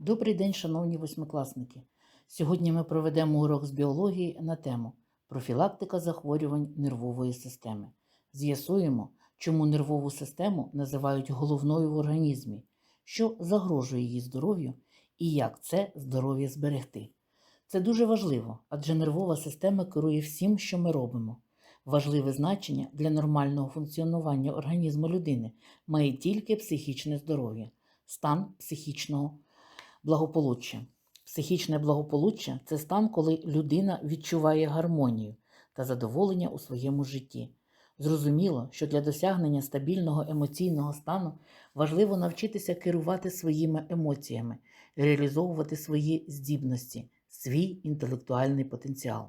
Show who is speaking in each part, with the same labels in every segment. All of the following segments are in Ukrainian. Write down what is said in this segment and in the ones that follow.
Speaker 1: Добрий день, шановні восьмикласники. Сьогодні ми проведемо урок з біології на тему профілактика захворювань нервової системи. З'ясуємо, чому нервову систему називають головною в організмі, що загрожує її здоров'ю і як це здоров'я зберегти. Це дуже важливо, адже нервова система керує всім, що ми робимо. Важливе значення для нормального функціонування організму людини має тільки психічне здоров'я, стан психічного благополуччя. Психічне благополуччя це стан, коли людина відчуває гармонію та задоволення у своєму житті. Зрозуміло, що для досягнення стабільного емоційного стану важливо навчитися керувати своїми емоціями, реалізовувати свої здібності, свій інтелектуальний потенціал.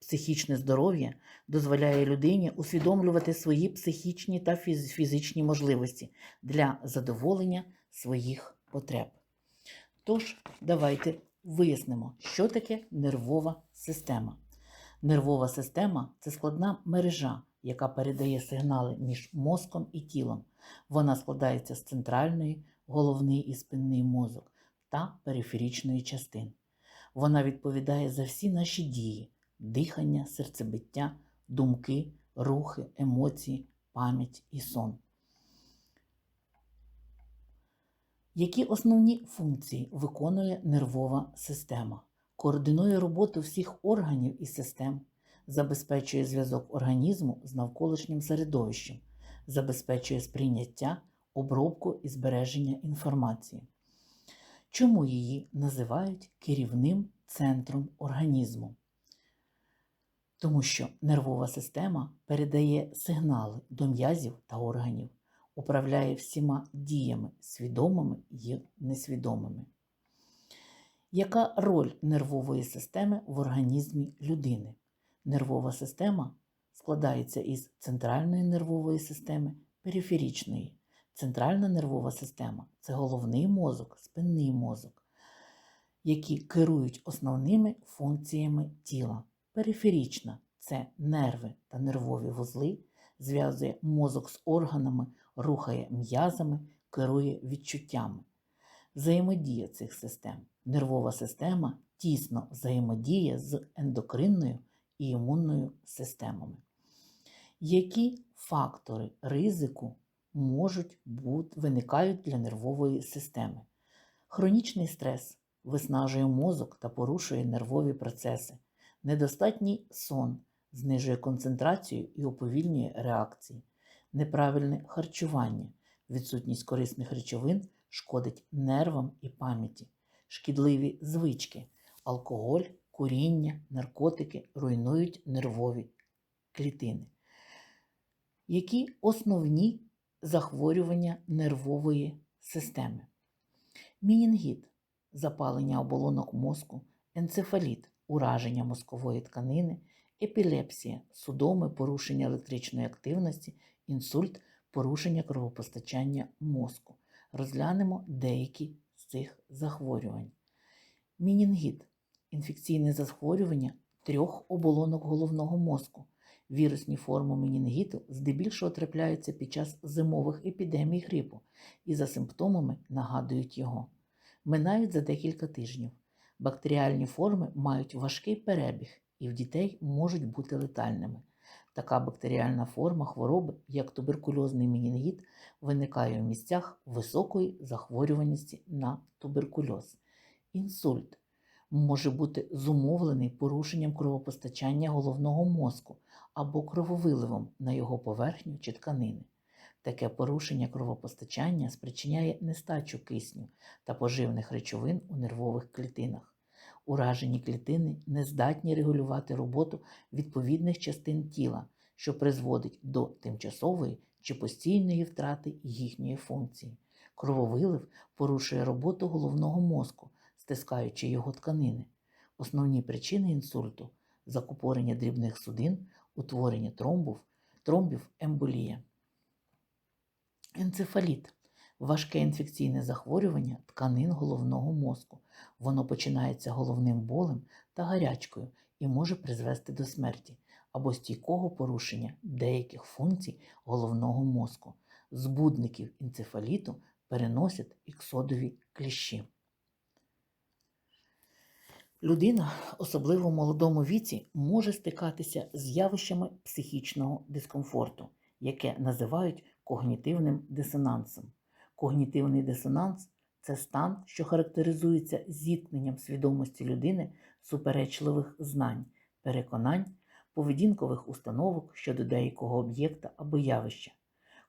Speaker 1: Психічне здоров'я дозволяє людині усвідомлювати свої психічні та фіз- фізичні можливості для задоволення своїх потреб. Тож, давайте вияснимо, що таке нервова система. Нервова система це складна мережа, яка передає сигнали між мозком і тілом. Вона складається з центральної, головний і спинний мозок та периферичної частин. Вона відповідає за всі наші дії, дихання, серцебиття, думки, рухи, емоції, пам'ять і сон. Які основні функції виконує нервова система? Координує роботу всіх органів і систем, забезпечує зв'язок організму з навколишнім середовищем, забезпечує сприйняття, обробку і збереження інформації. Чому її називають керівним центром організму? Тому що нервова система передає сигнали до м'язів та органів, управляє всіма діями свідомими і несвідомими. Яка роль нервової системи в організмі людини? Нервова система складається із центральної нервової системи, периферичної. Центральна нервова система це головний мозок, спинний мозок, які керують основними функціями тіла. Периферічна це нерви та нервові вузли, зв'язує мозок з органами, рухає м'язами, керує відчуттями. Взаємодія цих систем. Нервова система тісно взаємодіє з ендокринною і імунною системами. Які фактори ризику можуть бути, виникають для нервової системи? Хронічний стрес виснажує мозок та порушує нервові процеси. Недостатній сон знижує концентрацію і уповільнює реакції. Неправильне харчування, відсутність корисних речовин шкодить нервам і пам'яті, шкідливі звички, алкоголь, куріння, наркотики руйнують нервові клітини. Які основні захворювання нервової системи? Мінінгіт запалення оболонок мозку, енцефаліт, ураження мозкової тканини, епілепсія, судоми, порушення електричної активності, інсульт, порушення кровопостачання мозку. Розглянемо деякі з цих захворювань. Мінінгіт інфекційне захворювання трьох оболонок головного мозку. Вірусні форми менінгіту здебільшого трапляються під час зимових епідемій грипу і за симптомами нагадують його. Минають за декілька тижнів. Бактеріальні форми мають важкий перебіг і в дітей можуть бути летальними. Така бактеріальна форма хвороби, як туберкульозний менінгіт, виникає в місцях високої захворюваності на туберкульоз. Інсульт може бути зумовлений порушенням кровопостачання головного мозку або крововиливом на його поверхню чи тканини. Таке порушення кровопостачання спричиняє нестачу кисню та поживних речовин у нервових клітинах. Уражені клітини не здатні регулювати роботу відповідних частин тіла, що призводить до тимчасової чи постійної втрати їхньої функції. Крововилив порушує роботу головного мозку, стискаючи його тканини. Основні причини інсульту закупорення дрібних судин, утворення тромбів, тромбів, емболія. Енцефаліт важке інфекційне захворювання тканин головного мозку. Воно починається головним болем та гарячкою і може призвести до смерті або стійкого порушення деяких функцій головного мозку. Збудників енцефаліту переносять іксодові кліщі. Людина, особливо в молодому віці, може стикатися з явищами психічного дискомфорту, яке називають когнітивним дисонансом. Когнітивний дисонанс це стан, що характеризується зіткненням свідомості людини суперечливих знань, переконань, поведінкових установок щодо деякого об'єкта або явища.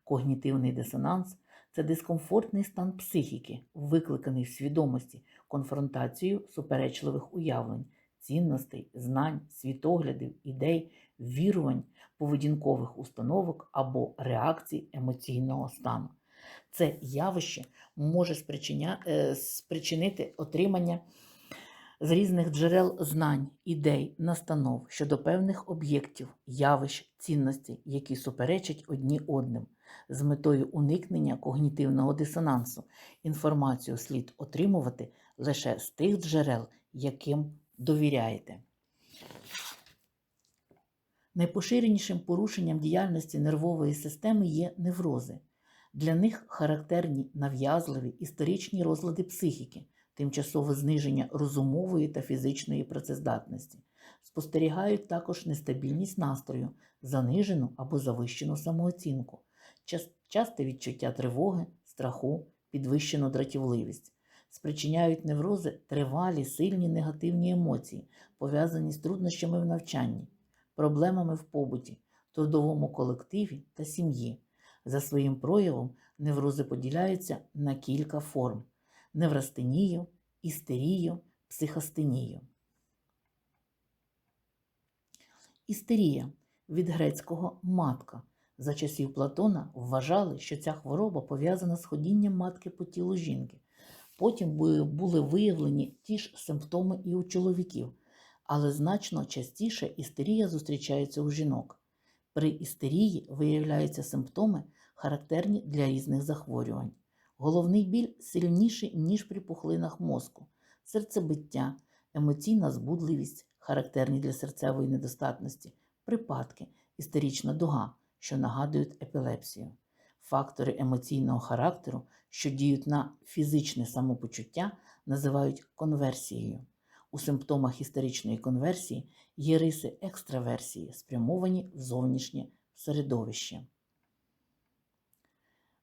Speaker 1: Когнітивний дисонанс це дискомфортний стан психіки, викликаний в свідомості конфронтацією суперечливих уявлень, цінностей, знань, світоглядів, ідей, вірувань, поведінкових установок або реакцій емоційного стану. Це явище може е, спричинити отримання з різних джерел знань, ідей, настанов щодо певних об'єктів, явищ, цінностей, які суперечать одні одним. З метою уникнення когнітивного дисонансу інформацію слід отримувати лише з тих джерел, яким довіряєте. Найпоширенішим порушенням діяльності нервової системи є неврози. Для них характерні нав'язливі історичні розлади психіки, тимчасове зниження розумової та фізичної працездатності. Спостерігають також нестабільність настрою, занижену або завищену самооцінку, часте відчуття тривоги, страху, підвищену дратівливість. Спричиняють неврози тривалі, сильні негативні емоції, пов'язані з труднощами в навчанні, проблемами в побуті, трудовому колективі та сім'ї. За своїм проявом неврози поділяються на кілька форм: неврастенію, істерію, психостенію. Істерія від грецького матка. За часів Платона вважали, що ця хвороба пов'язана з ходінням матки по тілу жінки. Потім були виявлені ті ж симптоми і у чоловіків, але значно частіше істерія зустрічається у жінок. При істерії виявляються симптоми, характерні для різних захворювань. Головний біль сильніший, ніж при пухлинах мозку, серцебиття, емоційна збудливість, характерні для серцевої недостатності, припадки, істерична дуга, що нагадують епілепсію. Фактори емоційного характеру, що діють на фізичне самопочуття, називають конверсією. У симптомах істеричної конверсії є риси екстраверсії, спрямовані в зовнішнє середовище.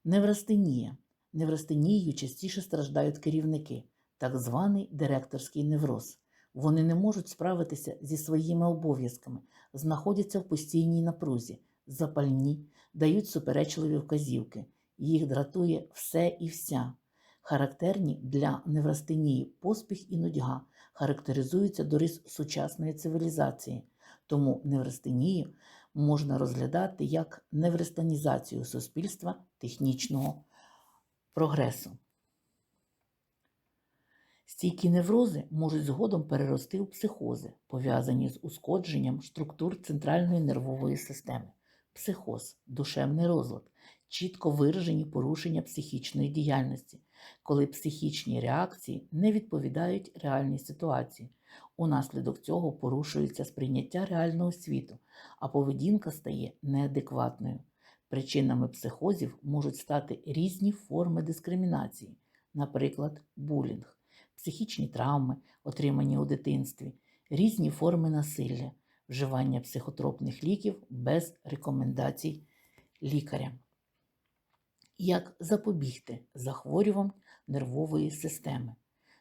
Speaker 1: Неврастенія. Неврастенією частіше страждають керівники, так званий директорський невроз. Вони не можуть справитися зі своїми обов'язками, знаходяться в постійній напрузі, запальні, дають суперечливі вказівки. Їх дратує все і вся. Характерні для неврастенії поспіх і нудьга характеризуються до рис сучасної цивілізації, тому неврастенію можна розглядати як неврестанізацію суспільства технічного прогресу. Стійкі неврози можуть згодом перерости у психози, пов'язані з ушкодженням структур центральної нервової системи. Психоз, душевний розлад, чітко виражені порушення психічної діяльності, коли психічні реакції не відповідають реальній ситуації. Унаслідок цього порушується сприйняття реального світу, а поведінка стає неадекватною. Причинами психозів можуть стати різні форми дискримінації, наприклад, булінг, психічні травми, отримані у дитинстві, різні форми насилля, вживання психотропних ліків без рекомендацій лікаря. Як запобігти захворювань нервової системи?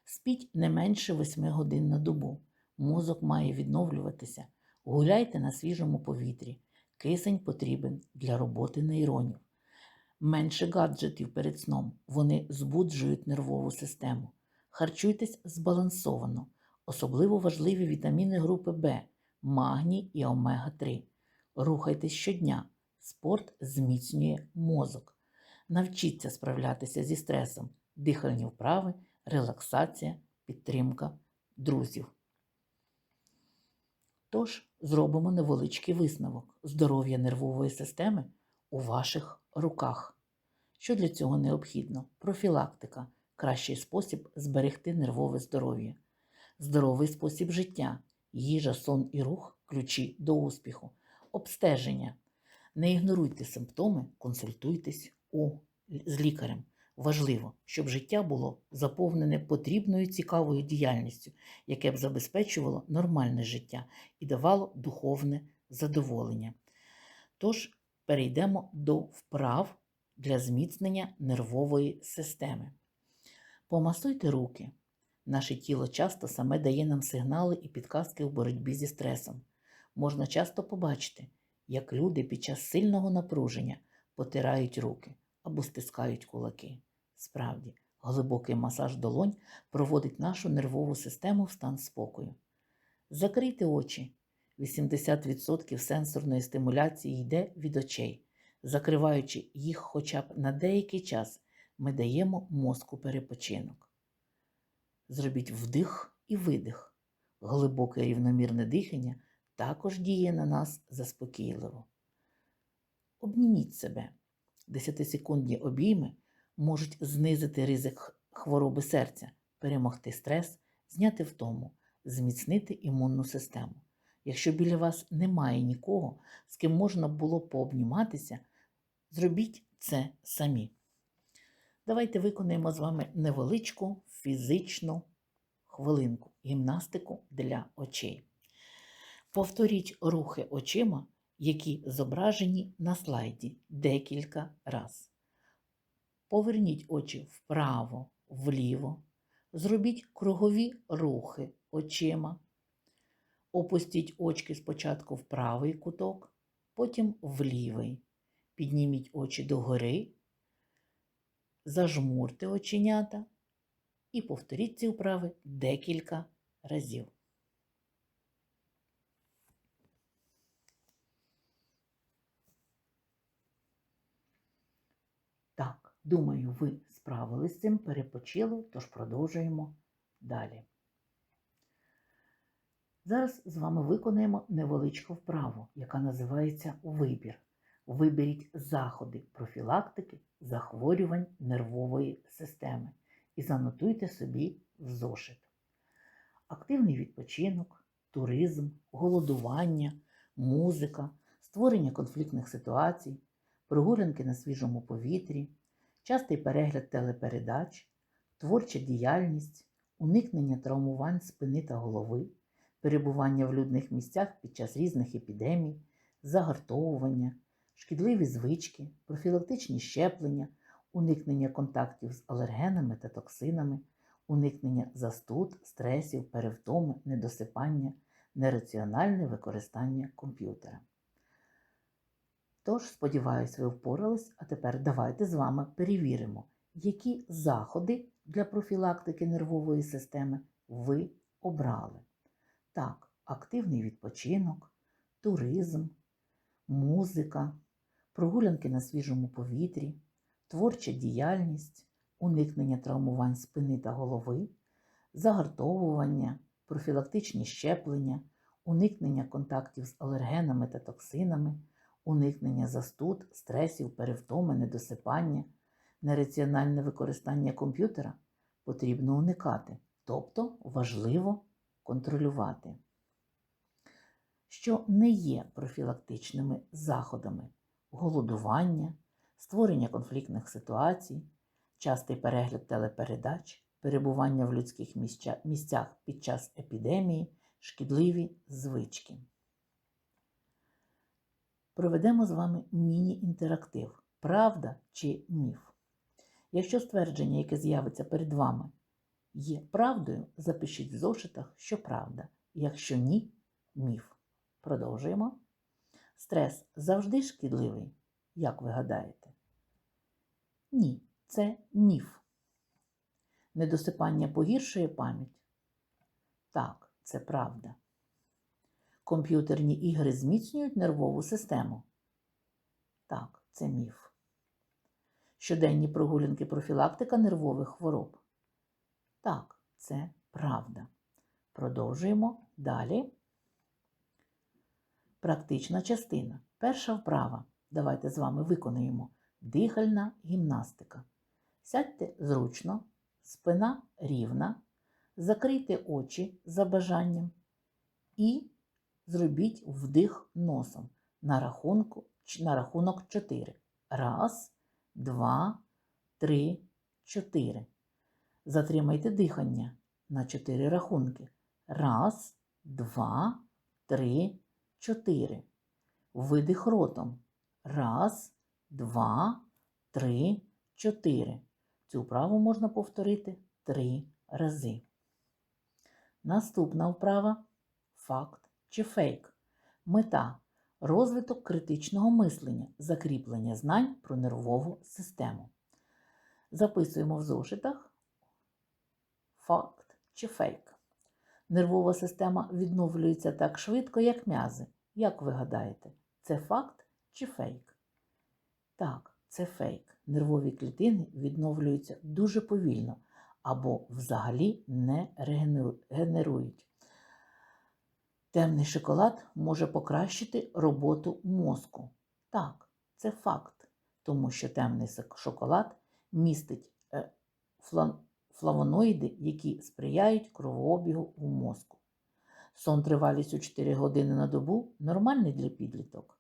Speaker 1: Спіть не менше 8 годин на добу. Мозок має відновлюватися. Гуляйте на свіжому повітрі. Кисень потрібен для роботи нейронів. Менше гаджетів перед сном. Вони збуджують нервову систему. Харчуйтесь збалансовано. Особливо важливі вітаміни групи В, магній і омега-3. Рухайтесь щодня. Спорт зміцнює мозок. Навчіться справлятися зі стресом, дихальні вправи, релаксація, підтримка друзів. Тож зробимо невеличкий висновок. Здоров'я нервової системи у ваших руках. Що для цього необхідно? Профілактика кращий спосіб зберегти нервове здоров'я, здоровий спосіб життя, їжа, сон і рух ключі до успіху, обстеження. Не ігноруйте симптоми, консультуйтесь у, з лікарем. Важливо, щоб життя було заповнене потрібною цікавою діяльністю, яке б забезпечувало нормальне життя і давало духовне задоволення. Тож перейдемо до вправ для зміцнення нервової системи. Помасуйте руки. Наше тіло часто саме дає нам сигнали і підказки в боротьбі зі стресом. Можна часто побачити, як люди під час сильного напруження потирають руки або стискають кулаки. Справді, глибокий масаж долонь проводить нашу нервову систему в стан спокою. Закрийте очі. 80% сенсорної стимуляції йде від очей. Закриваючи їх хоча б на деякий час, ми даємо мозку перепочинок. Зробіть вдих і видих. Глибоке рівномірне дихання також діє на нас заспокійливо. Обніміть себе. Десятисекундні обійми можуть знизити ризик хвороби серця, перемогти стрес, зняти втому, зміцнити імунну систему. Якщо біля вас немає нікого, з ким можна було пообніматися, зробіть це самі. Давайте виконаємо з вами невеличку фізичну хвилинку, гімнастику для очей. Повторіть рухи очима, які зображені на слайді декілька разів. Поверніть очі вправо, вліво, зробіть кругові рухи очима. Опустіть очки спочатку в правий куток, потім в лівий. Підніміть очі догори, зажмурте оченята і повторіть ці вправи декілька разів. Так, думаю, ви справились з цим, перепочили, тож продовжуємо далі. Зараз з вами виконаємо невеличку вправу, яка називається вибір. Виберіть заходи профілактики захворювань нервової системи і занотуйте собі в зошит. Активний відпочинок, туризм, голодування, музика, створення конфліктних ситуацій, прогулянки на свіжому повітрі, частий перегляд телепередач, творча діяльність, уникнення травмувань спини та голови, перебування в людних місцях під час різних епідемій, загартовування, шкідливі звички, профілактичні щеплення, уникнення контактів з алергенами та токсинами, уникнення застуд, стресів, перевтоми, недосипання, нераціональне використання комп'ютера. Тож, сподіваюся, ви впорались, а тепер давайте з вами перевіримо, які заходи для профілактики нервової системи ви обрали. Так, активний відпочинок, туризм, музика, прогулянки на свіжому повітрі, творча діяльність, уникнення травмувань спини та голови, загартовування, профілактичні щеплення, уникнення контактів з алергенами та токсинами, уникнення застуд, стресів, перевтоми, недосипання, нераціональне використання комп'ютера потрібно уникати, тобто важливо контролювати. Що не є профілактичними заходами голодування, створення конфліктних ситуацій, частий перегляд телепередач, перебування в людських місцях під час епідемії, шкідливі звички. Проведемо з вами міні-інтерактив. Правда чи міф? Якщо ствердження, яке з'явиться перед вами, є правдою, запишіть в зошитах, що правда. Якщо ні, міф. Продовжуємо. Стрес завжди шкідливий, як ви гадаєте? Ні, це міф. Недосипання погіршує пам'ять? Так, це правда. Комп'ютерні ігри зміцнюють нервову систему? Так, це міф. Щоденні прогулянки профілактика нервових хвороб? Так, це правда. Продовжуємо далі. Практична частина. Перша вправа. Давайте з вами виконуємо дихальна гімнастика. Сядьте зручно, спина рівна, закрийте очі за бажанням і зробіть вдих носом на, рахунку, на рахунок 4. Раз, два, три, чотири. Затримайте дихання на чотири рахунки. Раз, два, три, чотири. Видих ротом. Раз, два, три, чотири. Цю вправу можна повторити три рази. Наступна вправа факт чи фейк. Мета розвиток критичного мислення, закріплення знань про нервову систему. Записуємо в зошитах факт чи фейк. Нервова система відновлюється так швидко, як м'язи. Як ви гадаєте, це факт чи фейк? Так, це фейк. Нервові клітини відновлюються дуже повільно або взагалі не регенеру- генерують. Темний шоколад може покращити роботу мозку. Так, це факт, тому що темний шоколад містить е, флавоноїди, які сприяють кровообігу в мозку. Сон тривалістю 4 години на добу нормальний для підліток?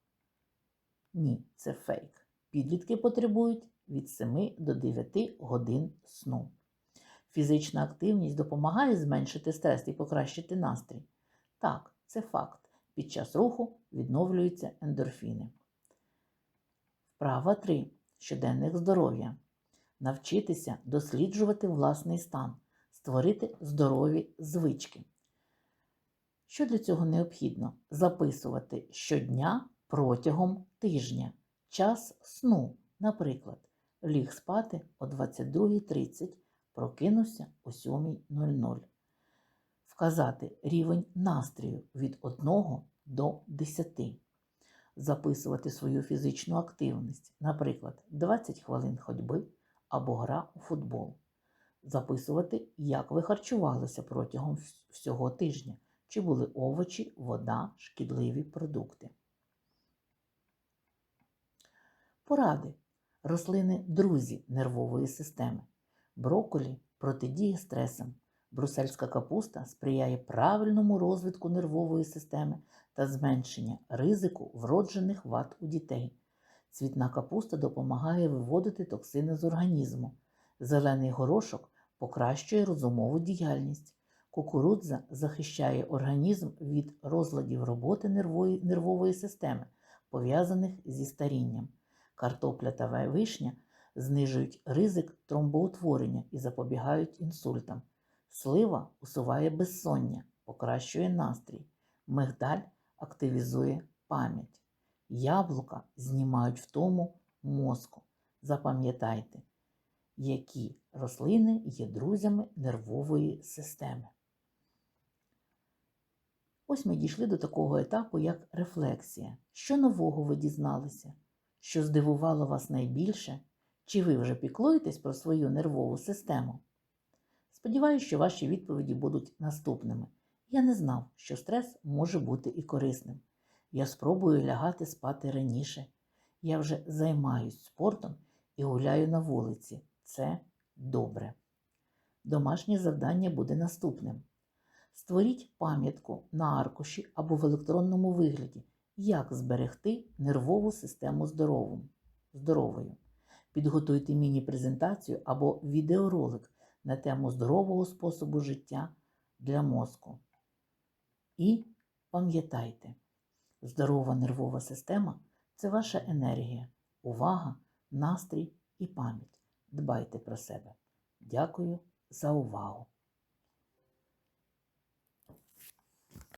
Speaker 1: Ні, це фейк. Підлітки потребують від 7 до 9 годин сну. Фізична активність допомагає зменшити стрес і покращити настрій. Так, це факт. Під час руху відновлюються ендорфіни. Вправа 3. Щоденник здоров'я. Навчитися досліджувати власний стан, створити здорові звички. Що для цього необхідно? Записувати щодня протягом тижня. Час сну, наприклад, ліг спати о 22.30, прокинувся о 7.00. Вказати рівень настрію від 1 до 10. Записувати свою фізичну активність, наприклад, 20 хвилин ходьби або гра у футбол. Записувати, як ви харчувалися протягом всього тижня, чи були овочі, вода, шкідливі продукти. Поради. Рослини друзі нервової системи. Брокколі протидіє стресам. Брусельська капуста сприяє правильному розвитку нервової системи та зменшення ризику вроджених вад у дітей. Цвітна капуста допомагає виводити токсини з організму. Зелений горошок покращує розумову діяльність. Кукурудза захищає організм від розладів роботи нервої, нервової системи, пов'язаних зі старінням. Картопля та вишня знижують ризик тромбоутворення і запобігають інсультам. Слива усуває безсоння, покращує настрій. Мигдаль активізує пам'ять. Яблука знімають втому мозку. Запам'ятайте, які рослини є друзями нервової системи. Ось ми дійшли до такого етапу, як рефлексія. Що нового ви дізналися? Що здивувало вас найбільше? Чи ви вже піклуєтесь про свою нервову систему? Сподіваюся, що ваші відповіді будуть наступними. Я не знав, що стрес може бути і корисним. Я спробую лягати спати раніше. Я вже займаюсь спортом і гуляю на вулиці. Це добре. Домашнє завдання буде наступним. Створіть пам'ятку на аркуші або в електронному вигляді, як зберегти нервову систему здоровою. Підготуйте міні-презентацію або відеоролик на тему здорового способу життя для мозку. І пам'ятайте, здорова нервова система це ваша енергія, увага, настрій і пам'ять. Дбайте про себе. Дякую за увагу!